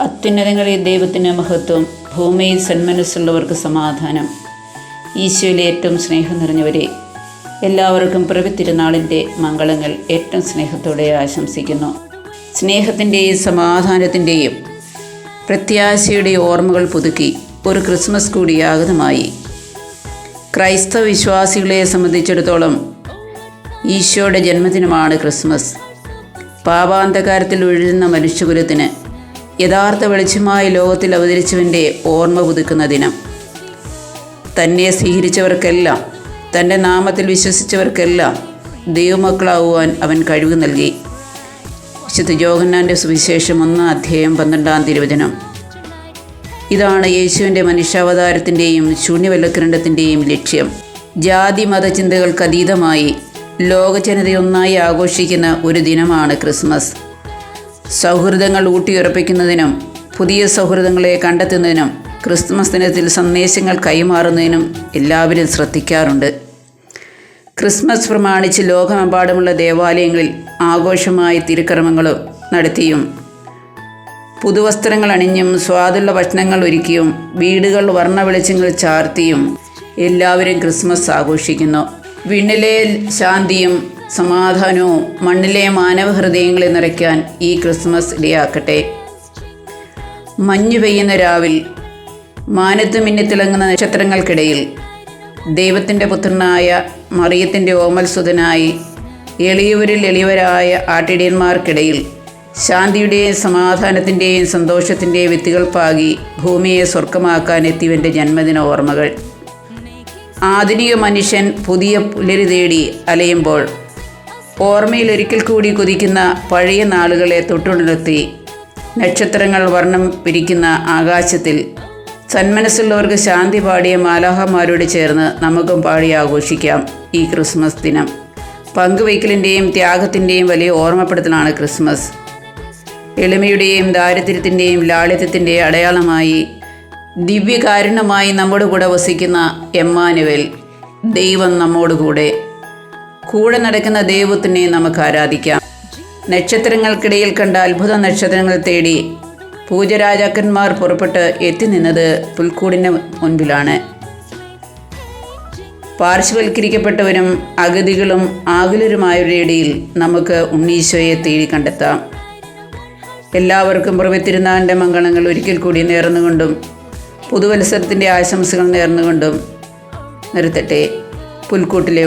അത്യുന്നതങ്ങളിൽ ദൈവത്തിന് മഹത്വം ഭൂമിയിൽ സന്മനസ്സുള്ളവർക്ക് സമാധാനം. ഈശോയിലെ ഏറ്റവും സ്നേഹം നിറഞ്ഞവരെ എല്ലാവർക്കും പ്രവി തിരുനാളിന്റെ മംഗളങ്ങൾ ഏറ്റവും സ്നേഹത്തോടെ ആശംസിക്കുന്നു. സ്നേഹത്തിന്റെയും സമാധാനത്തിന്റെയും പ്രത്യാശയുടെ ഓർമ്മകൾ പുതുക്കി ഒരു ക്രിസ്മസ് കൂടി ആഗതമായി. ക്രൈസ്തവ വിശ്വാസികളെ സംബന്ധിച്ചിടത്തോളം ഈശോയുടെ ജന്മദിനമാണ് ക്രിസ്മസ്. പാപാന്തകാരത്തിൽ ഉഴുന്ന മനുഷ്യകുലത്തിന് യഥാർത്ഥ വെളിച്ചമായി ലോകത്തിൽ അവതരിച്ചവന്റെ ഓർമ്മ പുതുക്കുന്ന ദിനം. തന്നെ സ്വീകരിച്ചവർക്കെല്ലാം തന്റെ നാമത്തിൽ വിശ്വസിച്ചവർക്കെല്ലാം ദൈവമക്കളാവുവാൻ അവൻ കഴിവ് നൽകി. വിശുദ്ധ ജോഹന്നാന്റെ സുവിശേഷം ഒന്നാം അധ്യായം പന്ത്രണ്ടാം തിരുവചനം. ഇതാണ് യേശുവിന്റെ മനുഷ്യാവതാരത്തിന്റെയും ശൂന്യവൽക്കരണത്തിന്റെയും ലക്ഷ്യം. ജാതി മതചിന്തകൾക്ക് അതീതമായി ലോകജനതയൊന്നായി ആഘോഷിക്കുന്ന ഒരു ദിനമാണ് ക്രിസ്മസ്. സൗഹൃദങ്ങൾ ഊട്ടിയുറപ്പിക്കുന്നതിനും പുതിയ സൗഹൃദങ്ങളെ കണ്ടെത്തുന്നതിനും ക്രിസ്മസ് ദിനത്തിൽ സന്ദേശങ്ങൾ കൈമാറുന്നതിനും എല്ലാവരും ശ്രദ്ധിക്കാറുണ്ട്. ക്രിസ്മസ് പ്രമാണിച്ച് ലോകമെമ്പാടുമുള്ള ദേവാലയങ്ങളിൽ ആഘോഷമായി തിരുക്കർമ്മങ്ങളും നടത്തിയും പുതുവസ്ത്രങ്ങൾ അണിഞ്ഞും സ്വാദുള്ള ഭക്ഷണങ്ങൾ ഒരുക്കിയും വീടുകൾ വർണ വെളിച്ചങ്ങൾ ചാർത്തിയും എല്ലാവരും ക്രിസ്മസ് ആഘോഷിക്കുന്നു. വിണ്ണിലെ ശാന്തിയും സമാധാനവും മണ്ണിലെ മാനവ ഹൃദയങ്ങളെ നിറയ്ക്കാൻ ഈ ക്രിസ്മസ് ഇടയാക്കട്ടെ. മഞ്ഞു പെയ്യുന്ന രാവിൽ മാനത്ത് മിന്നിത്തിളങ്ങുന്ന നക്ഷത്രങ്ങൾക്കിടയിൽ ദൈവത്തിന്റെ പുത്രനായ മറിയത്തിന്റെ ഓമൽസുതനായി എളിയവരിൽ എളിയവരായ ആട്ടിടിയന്മാർക്കിടയിൽ ശാന്തിയുടെയും സമാധാനത്തിന്റെയും സന്തോഷത്തിന്റെയും വിത്തുകൾ പാകി ഭൂമിയെ സ്വർഗമാക്കാൻ എത്തിയവന്റെ ജന്മദിന ഓർമ്മകൾ. ആധുനിക മനുഷ്യൻ പുതിയ പുലരി തേടി അലയുമ്പോൾ ഓർമ്മയിൽ ഒരിക്കൽ കൂടി കുതിക്കുന്ന പഴയ നാളുകളെ തൊട്ടുണർത്തി നക്ഷത്രങ്ങൾ വർണം പിരിക്കുന്ന ആകാശത്തിൽ സന്മനസ്സുള്ളവർക്ക് ശാന്തി പാടിയ മാലാഹമാരോട് ചേർന്ന് നമുക്കും പാടി ആഘോഷിക്കാം ഈ ക്രിസ്മസ് ദിനം. പങ്കുവയ്ക്കലിന്റെയും ത്യാഗത്തിന്റെയും വലിയ ഓർമ്മപ്പെടുത്തലാണ് ക്രിസ്മസ്. എളിമയുടെയും ദാരിദ്ര്യത്തിന്റെയും ലാളിത്യത്തിന്റെയും അടയാളമായി ദിവ്യകാരുണ്യമായി നമ്മുടെ കൂടെ വസിക്കുന്ന എമ്മാനുവൽ ദൈവം നമ്മോടുകൂടെ. കൂടെ നടക്കുന്ന ദൈവത്തിനെ നമുക്ക് ആരാധിക്കാം. നക്ഷത്രങ്ങൾക്കിടയിൽ കണ്ട അത്ഭുത നക്ഷത്രങ്ങൾ തേടി പൂജരാജാക്കന്മാർ പുറപ്പെട്ട് എത്തി നിന്നത് പുൽക്കൂടിന് മുൻപിലാണ്. പാർശ്വവൽക്കരിക്കപ്പെട്ടവരും അഗതികളും ആകുലരുമായവരുടെ ഇടയിൽ നമുക്ക് ഉണ്ണീശോയെ തേടി കണ്ടെത്താം. എല്ലാവർക്കും പ്രവത്തിരുന്നാന്റെ മംഗളങ്ങൾ ഒരിക്കൽ കൂടി നേർന്നുകൊണ്ടും പുതുവത്സരത്തിന്റെ ആശംസകൾ നേർന്നുകൊണ്ടും നിർത്തട്ടെ. പുൽക്കൂട്ടിലെ